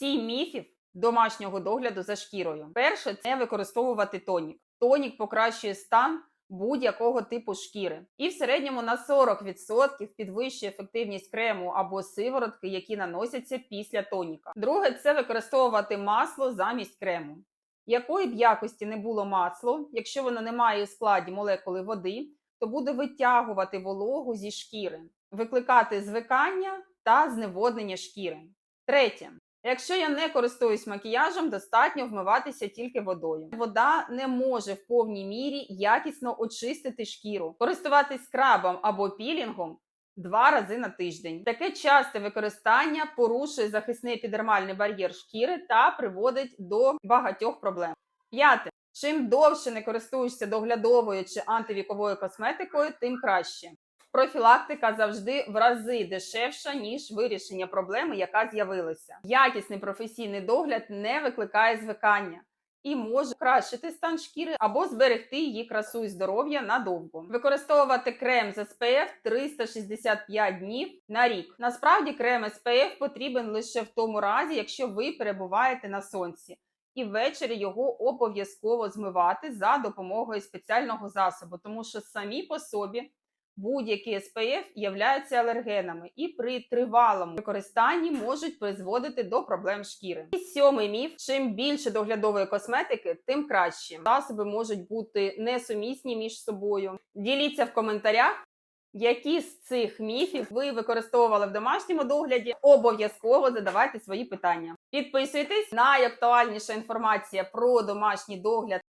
Сім міфів домашнього догляду за шкірою. Перше це використовувати тонік. Тонік покращує стан будь-якого типу шкіри, і в середньому на 40% підвищує ефективність крему або сиворотки, які наносяться після тоніка. Друге це використовувати масло замість крему. Якої б якості не було масло, якщо воно не має у складі молекули води, то буде витягувати вологу зі шкіри, викликати звикання та зневоднення шкіри. Третє. Якщо я не користуюсь макіяжем, достатньо вмиватися тільки водою. Вода не може в повній мірі якісно очистити шкіру, користуватись скрабом або пілінгом два рази на тиждень. Таке часте використання порушує захисний епідермальний бар'єр шкіри та приводить до багатьох проблем. П'яте. Чим довше не користуєшся доглядовою чи антивіковою косметикою, тим краще. Профілактика завжди в рази дешевша, ніж вирішення проблеми, яка з'явилася. Якісний професійний догляд не викликає звикання і може кращити стан шкіри або зберегти її красу і здоров'я надовго. Використовувати крем з SPF 365 днів на рік. Насправді крем SPF потрібен лише в тому разі, якщо ви перебуваєте на сонці. І ввечері його обов'язково змивати за допомогою спеціального засобу, тому що самі по собі будь-які SPF являються алергенами і при тривалому використанні можуть призводити до проблем шкіри. І сьомий міф: чим більше доглядової косметики, тим краще. Засоби можуть бути несумісні між собою. Діліться в коментарях. Які з цих міфів ви використовували в домашньому догляді? Обов'язково задавайте свої питання. Підписуйтесь. Найактуальніша інформація про домашній догляд